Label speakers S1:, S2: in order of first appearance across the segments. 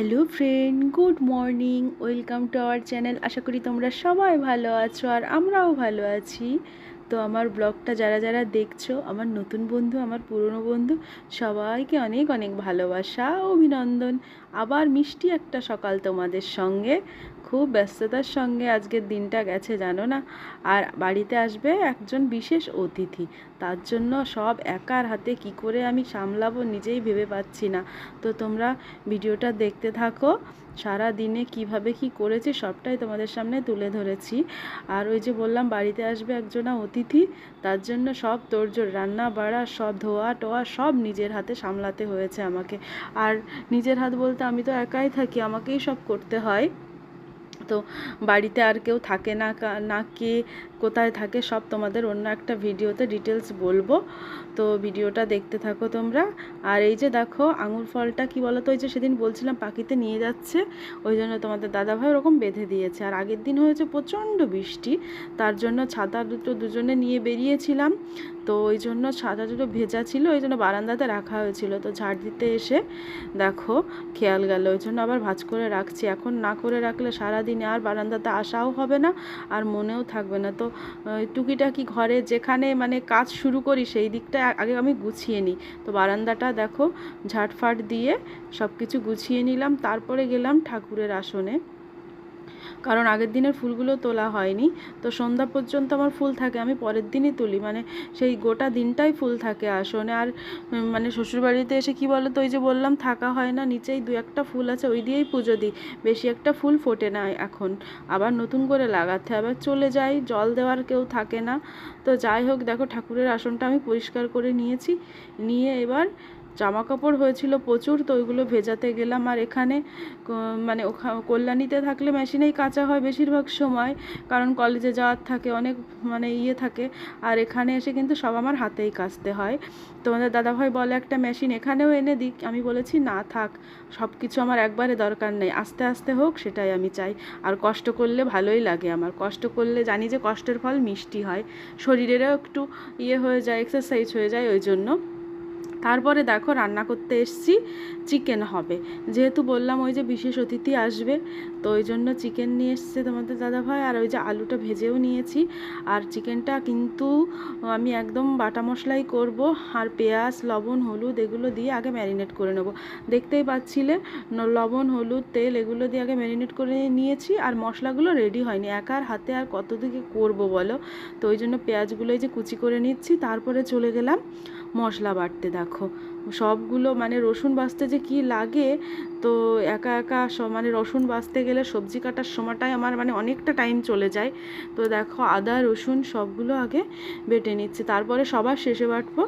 S1: Hello friend, good morning, welcome to our channel. আশা করি তোমরা সবাই ভালো আছো আর আমরাও ভালো আছি। তো আমার ব্লগটা যারা যারা দেখছ, আমার নতুন বন্ধু, আমার পুরনো বন্ধু, সবাইকে অনেক অনেক ভালোবাসা অভিনন্দন। আবার মিষ্টি একটা সকাল তোমাদের সঙ্গে। খুব ব্যস্ততার সঙ্গে আজকের দিনটা গেছে, জানো না? আর বাড়িতে আসবে একজন বিশেষ অতিথি। তার জন্য সব একার হাতে কি করে আমি সামলাবো নিজেই ভেবে পাচ্ছি না। তো তোমরা ভিডিওটা দেখতে থাকো। সারা দিনে কীভাবে কি করেছি সবটাই তোমাদের সামনে তুলে ধরেছি। আর ওই যে বললাম, বাড়িতে আসবে একজনা অতিথি, তার জন্য সব তোড়জোড় রান্না বাড়া সব ধোয়া টোয়া সব নিজের হাতে সামলাতে হয়েছে আমাকে। আর নিজের হাত বলতে আমি তো একাই থাকি, আমাকেই সব করতে হয়। তো বাড়িতে আর কেউ থাকে না না কে কোথায় থাকে সব তোমাদের অন্য একটা ভিডিওতে ডিটেলস বলব। তো ভিডিওটা দেখতে থাকো তোমরা। আর এই যে দেখো, আঙুর ফলটা কি বলো তো ওই যে সেদিন বলছিলাম পাখিতে নিয়ে যাচ্ছে, ওই জন্য তোমাদের দাদাভাই ওরকম বেঁধে দিয়েছে। আর আগের দিন হয়েছে প্রচণ্ড বৃষ্টি, তার জন্য ছাতা দুটো দুজনে নিয়ে বেরিয়েছিলাম। তো ওই জন্য ছাতা দুটো ভেজা ছিল, ওই জন্য বারান্দাতে রাখা হয়েছিল। তো ঝাড় দিতে এসে দেখো খেয়াল গেল, ওই জন্য আবার ভাঁজ করে রাখছি। এখন না করে রাখলে সারাদিনে আর বারান্দাতে আসাও হবে না আর মনেও থাকবে না। তো টুকিটাকি ঘরে যেখানে মানে কাজ শুরু করি, সেই দিকটা আগে আমি গুছিয়ে নিই। তো বারান্দাটা দেখো ঝাটফাট দিয়ে সব কিছু গুছিয়ে নিলাম, তারপরে গেলাম ঠাকুরের আসনে। কারণ আগের দিনের ফুলগুলো তোলা হয়নি। তো সন্ধ্যা পর্যন্ত আমার ফুল থাকে, আমি পরের দিনই তুলি। মানে সেই গোটা দিনটাই ফুল থাকে আসনে। আর মানে শ্বশুরবাড়িতে এসে কি বলো তো ওই যে বললাম, থাকা হয় না, নিচেই দু একটা ফুল আছে, ওই দিয়েই পুজো দিই। বেশি একটা ফুল ফোটে না এখন। আবার নতুন করে লাগাতে আবার চলে যাই, জল দেওয়ার কেউ থাকে না। তো যাই হোক, দেখো ঠাকুরের আসনটা আমি পরিষ্কার করে নিয়েছি। নিয়ে এবার জামা কাপড় হয়েছিল প্রচুর, তো ওইগুলো ভেজাতে গেলাম। আর এখানে মানে কল্যাণীতে থাকলে মেশিনেই কাঁচা হয় বেশিরভাগ সময়, কারণ কলেজে যাওয়ার থাকে, অনেক মানে ইয়ে থাকে। আর এখানে এসে কিন্তু সব আমার হাতেই কাচতে হয়। তোমাদের দাদাভাই বলে, একটা মেশিন এখানেও এনে দিক। আমি বলেছি, না, থাক সব কিছু আমার একবারে দরকার নেই। আস্তে আস্তে হোক, সেটাই আমি চাই। আর কষ্ট করলে ভালোই লাগে আমার। কষ্ট করলে জানি যে কষ্টের ফল মিষ্টি হয়। শরীরেরও একটু ইয়ে হয়ে যায় এক্সারসাইজ হয়ে যায়, ওই জন্য। তারপরে দেখো রান্না করতে এসছি চিকেন হবে। যেহেতু বললাম ওই যে বিশেষ অতিথি আসবে, তো ওই জন্য চিকেন নিয়ে এসছে তোমাদের দাদাভাই, আর ওই যে আলুটা ভেজেও নিয়েছি। আর চিকেনটা কিন্তু আমি একদম বাটা মশলাই করব, আর পেঁয়াজ, লবণ, হলুদ এগুলো দিয়ে আগে ম্যারিনেট করে নেব। দেখতেই পাচ্ছিলে লবণ, হলুদ, তেল এগুলো দিয়ে আগে ম্যারিনেট করে নিয়েছি, আর মশলাগুলো রেডি হয়নি। একার হাতে আর কত দিকে করব বলো? তো ওই জন্য পেঁয়াজগুলো এই যে কুচি করে নিচ্ছি, তারপরে চলে গেলাম। মশলা বাটতে দেখো। সবগুলো মানে রসুন বাছতে যে কি লাগে, তো একা একা মানে রসুন বাছতে গেলে সবজি কাটার সময়টাই আমার মানে অনেকটা টাইম চলে যায়। তো দেখো আদা, রসুন সবগুলো আগে বেটে নিচ্ছি। তারপরে সবার শেষে বাটবো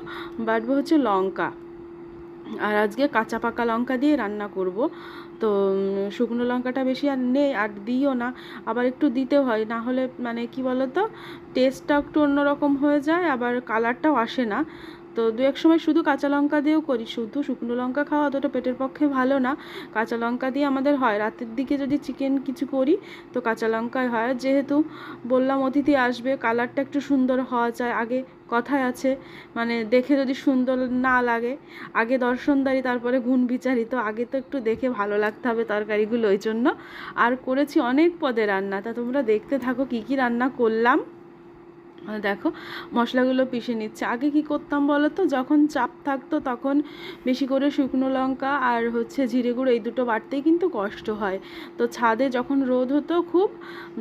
S1: বাটবো হচ্ছে লঙ্কা। আর আজকে কাঁচা পাকা লঙ্কা দিয়ে রান্না করব। তো শুকনো লঙ্কাটা বেশি আর নেই, আর দিও না। আবার একটু দিতে হয়, না হলে মানে কি বলো তো টেস্টটা একটু অন্যরকম হয়ে যায়, আবার কালারটাও আসে না। তো দু এক সময় শুধু কাঁচা লঙ্কা দিয়েও করি, শুধু শুকনো লঙ্কা খাওয়া অতটা পেটের পক্ষে ভালো না। কাঁচা লঙ্কা দিয়ে আমাদের হয়, রাতের দিকে যদি চিকেন কিছু করি, তো কাঁচা লঙ্কায় হয়। যেহেতু বললাম অতিথি আসবে, কালারটা একটু সুন্দর হওয়া চায় আগে কথায় আছে মানে দেখে যদি সুন্দর না লাগে, আগে দর্শনদারি তারপরে গুণ বিচারি, তো আগে তো একটু দেখে ভালো লাগতে হবে তরকারিগুলো, ওই জন্য। আর করেছি অনেক পদে রান্না, তা তোমরা দেখতে থাকো কী কী রান্না করলাম। দেখো, মশলাগুলো পিষে নিচ্ছে। আগে কি করতাম বলো তো, যখন চাপ থাকতো তখন বেশি করে শুকনো লঙ্কা আর হচ্ছে জিরে গুঁড়ো এই দুটো বাটতেই কিন্তু কষ্ট হয়। তো ছাদে যখন রোদ হতো খুব,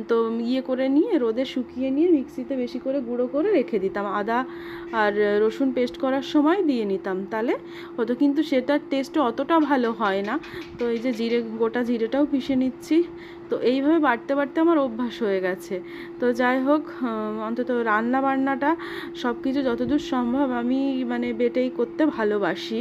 S1: তো ইয়ে করে নিয়ে, রোদে শুকিয়ে নিয়ে মিক্সিতে বেশি করে গুঁড়ো করে রেখে দিতাম। আদা আর রসুন পেস্ট করার সময় দিয়ে নিতাম। তাহলে হতো কিন্তু সেটার টেস্টও অতটা ভালো হয় না। তো এই যে জিরে, গোটা জিরেটাও পিষে নিচ্ছি। তো এইভাবে বাড়তে বাড়তে আমার অভ্যাস হয়ে গেছে। তো যাই হোক অন্তত রান্না বান্নাটা সব কিছু যতদূর সম্ভব আমি মানে বেটেই করতে ভালোবাসি।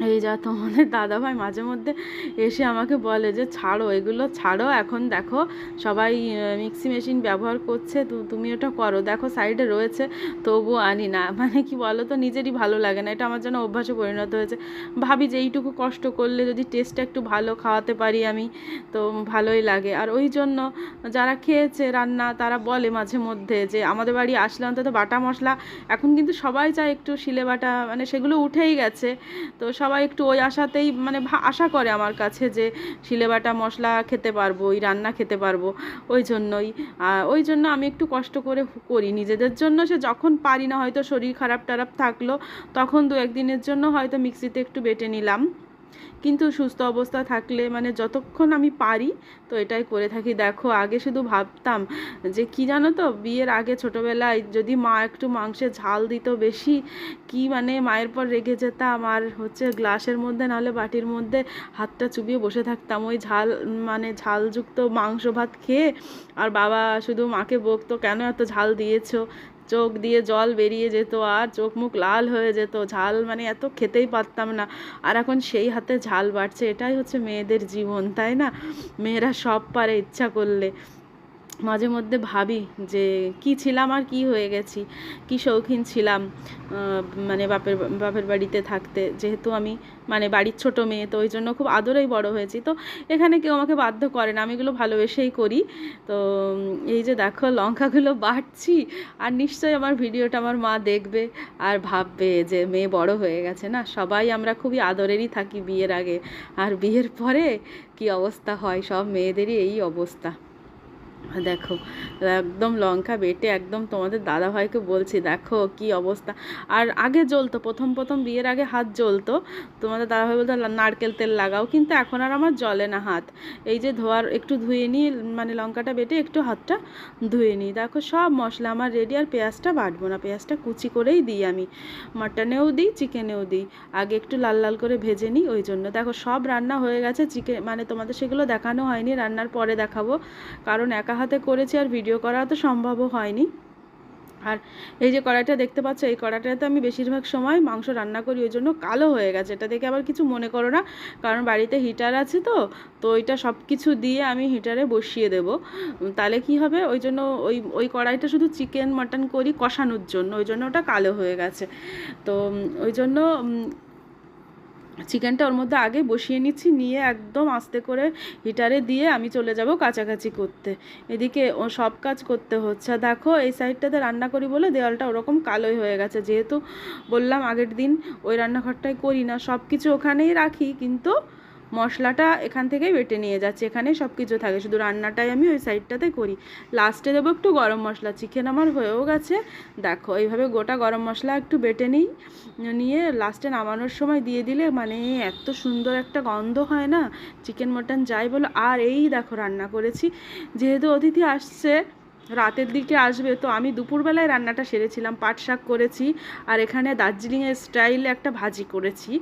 S1: এই যা তোমাদের দাদাভাই মাঝে মধ্যে এসে আমাকে বলে যে, ছাড়ো, এগুলো ছাড়ো, এখন দেখো সবাই মিক্সি মেশিন ব্যবহার করছে, তো, তুমি ওটা করো। দেখো, সাইডে রয়েছে তবু আনি না। মানে কি বলো তো নিজেরই ভালো লাগে না। এটা আমার যেন অভ্যাসে পরিণত হয়েছে। ভাবি যে, এইটুকু কষ্ট করলে যদি টেস্টটা একটু ভালো খাওয়াতে পারি আমি, তো ভালোই লাগে। আর ওই জন্য যারা খেয়েছে রান্না, তারা বলে মাঝে মধ্যে যে, আমাদের বাড়ি আসলে অন্তত বাটা মশলা, এখন কিন্তু সবাই চায় একটু শিলে বাটা। মানে সেগুলো উঠেই গেছে। তো সবাই একটু ওই আশাতেই মানে আশা করে আমার কাছে যে শিলেবাটা মশলা খেতে পারব, ওই রান্না খেতে পারব, ওই জন্যই। ওই জন্য আমি একটু কষ্ট করে করি। নিজেদের জন্য সে যখন পারি না, হয়তো শরীর খারাপ টারাপ থাকল, তখন দু একদিনের জন্য হয়তো মিক্সিতে একটু বেটে নিলাম। কিন্তু সুস্থ অবস্থা থাকলে মানে যতক্ষণ আমি পারি, তো এটাই করে থাকি। দেখো, আগে শুধু ভাবতাম যে কি জানো তো, বিয়ের আগে ছোটোবেলায় যদি মা একটু মাংসে ঝাল দিত বেশি, কি মানে মায়ের পর রেগে যেতাম আর হচ্ছে গ্লাসের মধ্যে নাহলে বাটির মধ্যে হাতটা চুবিয়ে বসে থাকতাম। ওই ঝাল মানে ঝালযুক্ত মাংস ভাত খেয়ে, আর বাবা শুধু মাকে বকতো, কেন এত ঝাল দিয়েছ? চোখ দিয়ে জল বেরিয়ে যেত আর চোখ মুখ লাল হয়ে যেত, ঝাল মানে এত খেতেই পারতাম না। আর এখন সেই হাতে ঝাল বাড়ছে, এটাই হচ্ছে মেয়েদের জীবন, তাই না? মেয়েরা সব পারে ইচ্ছা করলে। মাঝে মধ্যে ভাবি যে কি ছিলাম আর কি হয়ে গেছি, কি শৌখিন ছিলাম মানে বাপের বাপের বাড়িতে থাকতে। যেহেতু আমি মানে বাড়ির ছোট মেয়ে, তো ওই জন্য খুব আদরেই বড় হয়েছি। তো এখানে কেউ আমাকে বাধ্য করে না, আমি এগুলো ভালোবেসেই করি। তো, এই যে দেখো, লঙ্কাগুলো বাটছি, আর নিশ্চয়ই আমার ভিডিওটা আমার মা দেখবে আর ভাববে যে মেয়ে বড় হয়ে গেছে না? সবাই আমরা খুবই আদরেরই থাকি বিয়ের আগে। আর বিয়ের পরে কি অবস্থা হয়? সব মেয়েদেরই এই অবস্থা। দেখো, একদম লঙ্কা বেটে একদম তোমাদের দাদাভাইকে বলছি, দেখো কি অবস্থা। আর আগে জ্বলতো, প্রথম প্রথম বিয়ের আগে হাত জ্বলতো। তোমাদের দাদাভাই বলতো নারকেল তেল লাগাও। কিন্তু এখন আর আমার জ্বলে না হাত। এই যে ধোয়ার একটু ধুয়ে নিই মানে লঙ্কাটা বেটে একটু হাতটা ধুয়ে নিই। দেখো সব মশলা আমার রেডি আর পেঁয়াজটা বাটবো না। পেঁয়াজটা কুচি করেই দিই আমি। মাটনেও দিই, চিকেনেও দিই। আগে একটু লাল লাল করে ভেজে নিই, ওই জন্য। দেখো সব রান্না হয়ে গেছে চিকেন মানে তোমাদের সেগুলো দেখানো হয়নি, রান্নার পরে দেখাবো। কারণ একা হাতে করেছি আর ভিডিও করা তো সম্ভবও হয়নি। আর এই যে কড়াইটা দেখতে পাচ্ছ, এই কড়াইটাতে আমি বেশিরভাগ সময় মাংস রান্না করি, ওই জন্য কালো হয়ে গেছে। এটা দেখে আবার কিছু মনে করো না, কারণ বাড়িতে হিটার আছে তো তো ওইটা সব কিছু দিয়ে আমি হিটারে বসিয়ে দেব। তাহলে কি হবে? ওই জন্য ওই ওই কড়াইটা শুধু চিকেন মাটন করি কষানোর জন্য, ওই জন্য ওটা কালো হয়ে গেছে। তো ওই জন্য চিকেনটা ওর মধ্যে আগে বসিয়ে নিচ্ছি, নিয়ে একদম আস্তে করে হিটারে দিয়ে আমি চলে যাব কাছাকাছি করতে। এদিকে ও সব কাজ করতে হচ্ছে। দেখো, এই সাইডটাতে রান্না করি বলে দেওয়ালটা ওরকম কালোই হয়ে গেছে। যেহেতু বললাম আগের দিন ওই রান্নাঘরটাই করি না সব কিছু ওখানেই রাখি, কিন্তু মশলাটা এখান থেকেই বেটে নিয়ে যাচ্ছি। এখানেই সব কিছু থাকে। শুধু রান্নাটাই আমি ওই সাইডটাতে করি। লাস্টে দেবো একটু গরম মশলা। চিকেন আমার হয়েও গেছে। দেখো, এইভাবে গোটা গরম মশলা একটু বেটে নিই। নিয়ে লাস্টে নামানোর সময় দিয়ে দিলে মানে এত সুন্দর একটা গন্ধ হয় না? চিকেন মটন যাই বলো। আর এই দেখো, রান্না করেছি। যেহেতু অতিথি আসছে রাতের দিকে আসবে। তো আমি দুপুরবেলায় রান্নাটা সেরেছিলাম, পাট শাক করেছি আর এখানে দার্জিলিংয়ের স্টাইলে একটা ভাজি করেছি।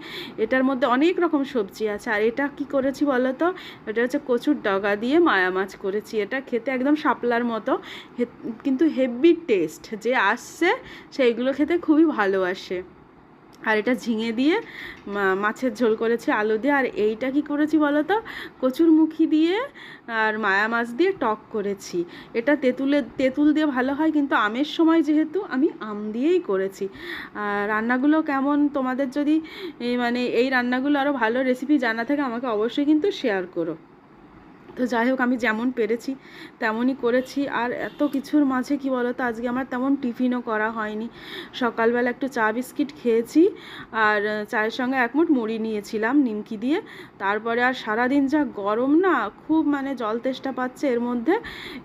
S1: এটার মধ্যে অনেক রকম সবজি আছে। আর এটা কি করেছি বলো তো? এটা হচ্ছে কচুর ডগা দিয়ে মায়া মাছ করেছি। এটা খেতে একদম শাপলার মতো কিন্তু হেভি টেস্ট যে আসছে, সেইগুলো খেতে খুবই ভালোবাসে আর এটা ঝিঙে দিয়ে মাছের ঝোল করেছি আলু দিয়ে। আর এইটা কি করেছি বলো তো? কচুর মুখি দিয়ে আর মায়া মাছ দিয়ে টক করেছি। এটা তেঁতুলে, তেঁতুল দিয়ে ভালো হয়, কিন্তু আমের সময় যেহেতু আমি আম দিয়েই করেছি। আর রান্নাগুলো কেমন? তোমাদের যদি মানে এই রান্নাগুলো আরও ভালো রেসিপি জানা থাকে, আমাকে অবশ্যই কিন্তু শেয়ার করো। তো যাই হোক, আমি যেমন পেরেছি, তেমনই করেছি। আর এত কিছুর মাঝে, কি বলো তো আজকে আমার তেমন টিফিনও করা হয়নি। সকালবেলা একটু চা বিস্কিট খেয়েছি, আর চায়ের সঙ্গে এক মুঠ মুড়ি নিয়েছিলাম নিমকি দিয়ে। তারপরে আর সারাদিন যা গরম না, খুব মানে জল তেষ্টা পাচ্ছে, এর মধ্যে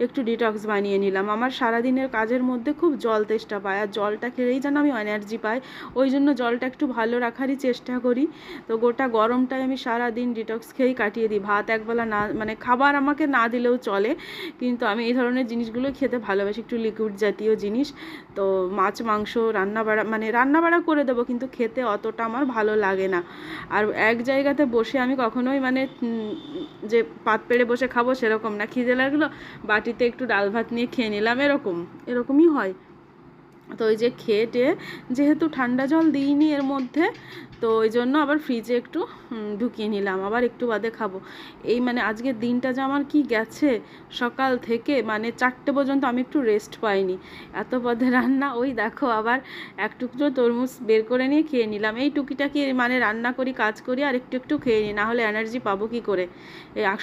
S1: একটু ডিটক্স বানিয়ে নিলাম। আমার সারাদিনের কাজের মধ্যে খুব জল তেষ্টা পায়, আর জলটা খেলেই যেন আমি এনার্জি পাই। ওই জন্য জলটা একটু ভালো রাখারই চেষ্টা করি। তো গোটা গরমটাই আমি সারা দিন ডিটক্স খেয়েই কাটিয়ে দিই। ভাত একবেলা না মানে খাবার আমাকে না দিলেও চলে। কিন্তু আমি এই ধরনের জিনিসগুলো খেতে ভালোবাসি, একটু লিকুইড জাতীয় জিনিস। তো মাছ, মাংস রান্না বাড়া মানে রান্না বাড়া করে দেবো, কিন্তু খেতে অতটা আমার ভালো লাগে না। আর এক জায়গাতে বসে আমি কখনোই মানে যে পাত পেড়ে বসে খাব সেরকম না। খিদে লাগল, বাটিতে একটু ডাল ভাত নিয়ে খেয়ে নিলাম, এরকম। এরকমই হয়। তো ওই যে খেয়ে টেয়ে যেহেতু ঠান্ডা জল দিইনি এর মধ্যে তো ওই জন্য আবার ফ্রিজে একটু ঢুকিয়ে নিলাম। আবার একটু বাদে খাব। এই মানে আজকের দিনটা যে আমার কি গেছে, সকাল থেকে মানে চারটে পর্যন্ত আমি একটু রেস্ট পাইনি। এত পদে রান্না, ওই দেখো আবার এক টুকরো তরমুজ বের করে নিয়ে খেয়ে নিলাম। এই টুকিটাকি মানে রান্না করি, কাজ করি, আর একটু একটু খেয়ে নিই, না হলে এনার্জি পাবো কি করে?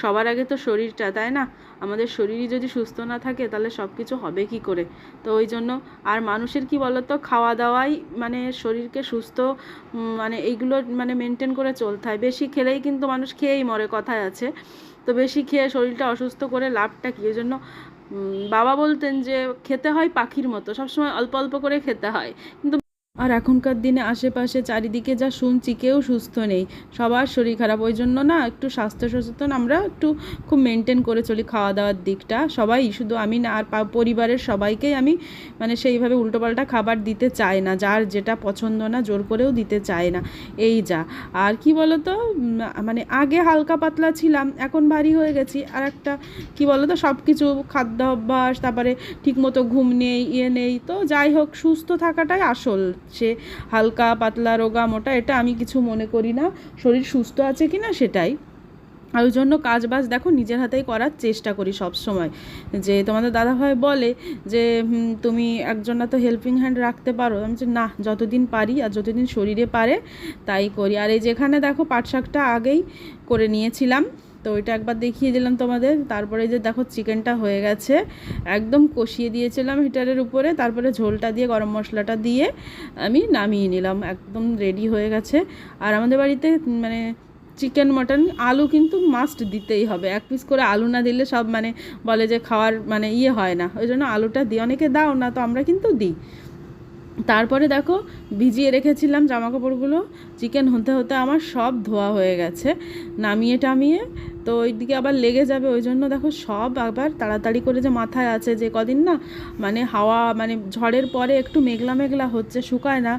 S1: সবার আগে তো শরীরটা, তাই না? আমাদের শরীরই যদি সুস্থ না থাকে, তাহলে সব কিছু হবে কি করে? তো ওই জন্য, আর মানুষের কি বলতো, খাওয়া দাওয়াই মানে শরীরকে সুস্থ মানে এইগুলো মানে মেনটেন করে চলতে হয়। বেশি খেলেই কিন্তু মানুষ খেয়েই মরে কথায় আছে। তো বেশি খেয়ে শরীরটা অসুস্থ করে লাভটা কী? জন্য বাবা বলতেন যে, খেতে হয় পাখির মতো। সবসময় অল্প অল্প করে খেতে হয়। কিন্তু আর এখনকার দিনে আশেপাশে চারিদিকে যা শুনছি কেউ সুস্থ নেই। সবার শরীর খারাপ, ওই জন্য না একটু স্বাস্থ্য সচেতন আমরা একটু খুব মেনটেন করে চলি খাওয়া দাওয়ার দিকটা। সবাই শুধু আমি না, আর পরিবারের সবাইকেই আমি মানে সেইভাবে উল্টোপাল্টা খাবার দিতে চাই না, যার যেটা পছন্দ না জোর করেও দিতে চাই না। এই যা। আর কি বলতো মানে আগে হালকা পাতলা ছিলাম, এখন ভারী হয়ে গেছি। আর একটা কি বলতো সব কিছু খাদ্যাভ্যাস, তারপরে ঠিকমতো ঘুম নেই ইয়ে নেই। তো যাই হোক, সুস্থ থাকাটাই আসল। সে হালকা পাতলা রোগা মোটা, এটা আমি কিছু মনে করি না। শরীর সুস্থ আছে কি না সেটাই। আর ওই জন্য কাজ বাজ দেখো নিজের হাতেই করার চেষ্টা করি সব সময় যে তোমাদের দাদাভাই বলে যে তুমি একজনা তো হেল্পিং হ্যান্ড রাখতে পারো। আমি যে না, যতদিন পারি আর যতদিন শরীরে পারে তাই করি। আর এই যেখানে দেখো পাট শাকটা আগেই করে নিয়েছিলাম। তো ওইটা একবার দেখিয়ে দিলাম তোমাদের। তারপরে যে দেখো, চিকেনটা হয়ে গেছে। একদম কষিয়ে দিয়েছিলাম হিটারের উপরে। তারপরে ঝোলটা দিয়ে, গরম মশলাটা দিয়ে আমি নামিয়ে নিলাম। একদম রেডি হয়ে গেছে। আর আমাদের বাড়িতে মানে চিকেন, মটন, আলু কিন্তু মাস্ট দিতেই হবে। এক পিস করে আলু না দিলে সব মানে বলে যে খাওয়ার মানে ইয়ে হয় না। ওই জন্য আলুটা দিই অনেকে দাও, না তো আমরা কিন্তু দিই। তারপরে দেখো ভিজিয়ে রেখেছিলাম জামা কাপড়গুলো চিকেন হতে হতে আমার সব ধোয়া হয়ে গেছে, নামিয়ে টামিয়ে। তো ওইদিকে আবার লেগে যাবে, ওই জন্য দেখো সব আবার তাড়াতাড়ি করে যে মাথায় আছে যে কদিন না মানে হাওয়া মানে ঝড়ের পরে একটু মেঘলা মেঘলা হচ্ছে, শুকায় না।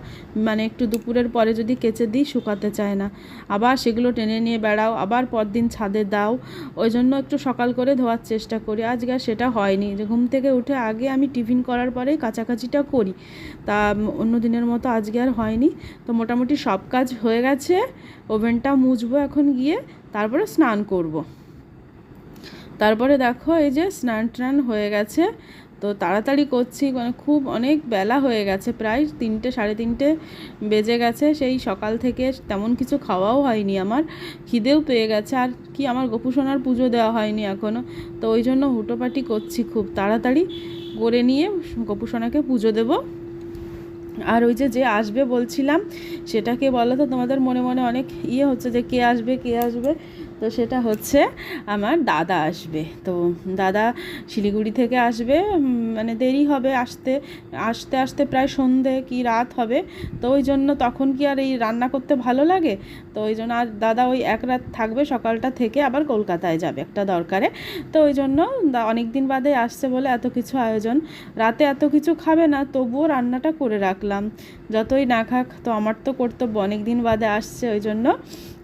S1: মানে একটু দুপুরের পরে যদি কেচে দিই, শুকাতে চায় না। আবার সেগুলো টেনে নিয়ে বেড়াও, আবার পরদিন ছাদে দাও। ওই জন্য একটু সকাল করে ধোয়ার চেষ্টা করি, আজকে আর সেটা হয়নি। যে ঘুম থেকে উঠে আগে আমি টিফিন করার পরেই কাছাকাছিটা করি। তা অন্য দিনের মতো আজকে আর হয়নি। তো মোটামুটি সব কাজ হয়ে গেছে। ওভেনটা মুছবো এখন গিয়ে, তারপরে স্নান করব। তারপরে দেখো এই যে স্নান টান হয়ে গেছে। তো তাড়াতাড়ি করছি মানে খুব অনেক বেলা হয়ে গেছে, প্রায় তিনটে, সাড়ে তিনটে বেজে গেছে। সেই সকাল থেকে তেমন কিছু খাওয়াও হয়নি আমার। খিদেও পেয়ে গেছে। আর কি আমার গোপুসোনার পুজো দেওয়া হয়নি এখনও তো ওই জন্য হুটোপাটি করছি খুব তাড়াতাড়ি। করে নিয়ে গোপুসোনাকে পুজো দেবো। আর ওই যে যে আসবে বলছিলাম, সেটাকে বলো তো, তোমাদের মনে মনে অনেক ইয়ে হচ্ছে যে, কে আসবে কে আসবে? তো সেটা হচ্ছে আমার দাদা আসবে। তো দাদা শিলিগুড়ি থেকে আসবে মানে দেরি হবে আসতে। আসতে আসতে প্রায় সন্ধে কি রাত হবে। তো ওই জন্য তখন কি আর এই রান্না করতে ভালো লাগে? তো ওই জন্য আর দাদা ওই এক রাত থাকবে সকালটা থেকে আবার কলকাতায় যাবে একটা দরকারে। তো ওই জন্য অনেক দিন বাদে আসছে বলে এত কিছু আয়োজন। রাতে এত কিছু খাবে না, তবুও রান্নাটা করে রাখলাম। যতই না খাক, তো আমার তো কর্তব্য অনেক দিন বাদে আসছে ওই জন্য।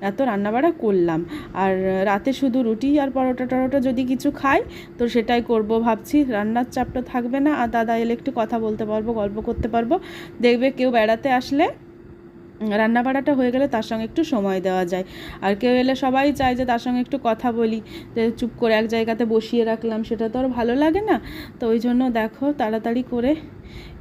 S1: এত রান্নাবাড়া করলাম। আর রাতে শুধু রুটি আর পরোটা টরোটা যদি কিছু খাই, তো সেটাই করব ভাবছি। রান্নার চাপটা থাকবে না। আর দাদা এলে একটু কথা বলতে পারব, গল্প করতে পারব। দেখবে কেউ বেড়াতে আসলে রান্না বাড়াটা হয়ে গেলে তার সঙ্গে একটু সময় দেওয়া যায়। আর কেউ এলে সবাই চায় যে তার সঙ্গে একটু কথা বলি, যে চুপ করে এক জায়গাতে বসিয়ে রাখলাম, সেটা তো আর ভালো লাগে না। তো ওই জন্য দেখো তাড়াতাড়ি করে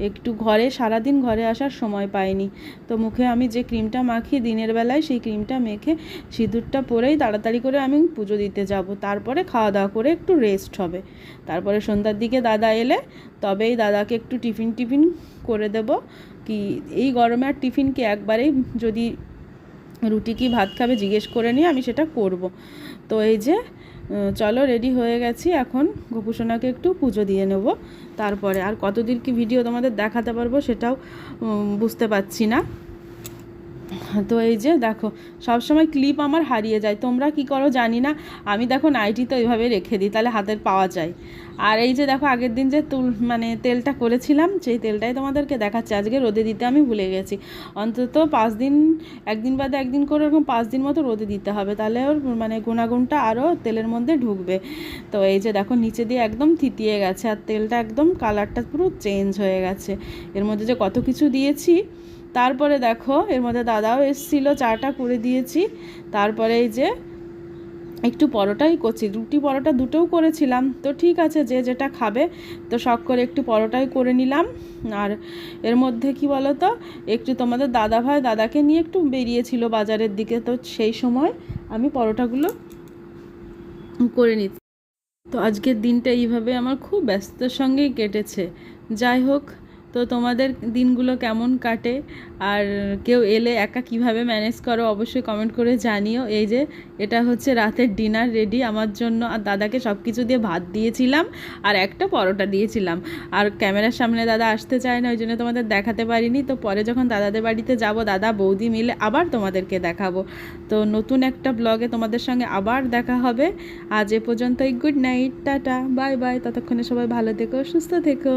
S1: একটু ঘরে, সারাদিন ঘরে আসার সময় পাইনি। তো মুখে আমি যে ক্রিমটা মাখি দিনের বেলায়, সেই ক্রিমটা মেখে সিঁদুরটা পরেই তাড়াতাড়ি করে আমি পুজো দিতে যাব। তারপরে খাওয়া দাওয়া করে একটু রেস্ট হবে। তারপরে সন্ধ্যার দিকে দাদা এলে তবেই দাদাকে একটু টিফিন টিফিন করে দেব। কি এই গরমে আর টিফিন কি একবারেই যদি রুটি কি ভাত খাবে জিজ্ঞেস করে নিয়ে আমি সেটা করব। তো এই যে চলো রেডি হয়ে গেছি, এখন গোপুসোনাকে একটু পুজো দিয়ে নেব। তারপরে আর কতদিন কি ভিডিও তোমাদের দেখাতে পারব সেটাও বুঝতে পারছি না। তো এই যে দেখো সব সময় ক্লিপ আমার হারিয়ে যায়। তোমরা কি করো জানি না। আমি দেখো নাইটি তো এইভাবে রেখে দিই, তাহলে হাতের পাওয়া যায়। আর এই যে দেখো, আগের দিন যে তুল মানে তেলটা করেছিলাম, সেই তেলটাই তোমাদেরকে দেখাচ্ছি। আজকে রোদে দিতে আমি ভুলে গেছি। অন্তত পাঁচ দিন, একদিন বাদে একদিন করে এরকম পাঁচ দিন মতো রোদে দিতে হবে। তাহলে ওর মানে গুণাগুণটা আরও তেলের মধ্যে ঢুকবে। তো এই যে দেখো, নিচে দিয়ে একদম থিতিয়ে গেছে। আর তেলটা একদম কালারটা পুরো চেঞ্জ হয়ে গেছে। এর মধ্যে যে কত কিছু দিয়েছি তারপরে দেখো, এর মধ্যে দাদাও এসছিল, চাটা করে দিয়েছি। তারপরে এই যে একটু পরোটাই করছি, রুটি পরোটা দুটোও করেছিলাম। তো ঠিক আছে, যে যেটা খাবে, তো শখ করে একটু পরোটাই করে নিলাম। আর এর মধ্যে কি বলো তো একটু তোমাদের দাদা ভাই দাদাকে নিয়ে একটু বেরিয়েছিল বাজারের দিকে, তো সেই সময় আমি পরোটাগুলো করে নিচ্ছি। তো আজকের দিনটা এইভাবে আমার খুব ব্যস্ততার সঙ্গেই কেটেছে। যাই হোক তো তোমাদের দিনগুলো কেমন কাটে? আর কেউ এলে একা কীভাবে ম্যানেজ করো? অবশ্যই কমেন্ট করে জানিও। এই যে, এটা হচ্ছে রাতের ডিনার রেডি আমার জন্য। আর দাদাকে সব কিছু দিয়ে ভাত দিয়েছিলাম আর একটা পরোটা দিয়েছিলাম। আর ক্যামেরার সামনে দাদা আসতে চায় না, ওই জন্য তোমাদের দেখাতে পারিনি। তো পরে যখন দাদাদের বাড়িতে যাব, দাদা বৌদি মিলে আবার তোমাদেরকে দেখাবো। তো নতুন একটা ব্লগে তোমাদের সঙ্গে আবার দেখা হবে। আজ এ পর্যন্তই। Good night tata. Bye bye ততক্ষণে সবাই ভালো থেকো, সুস্থ থেকো।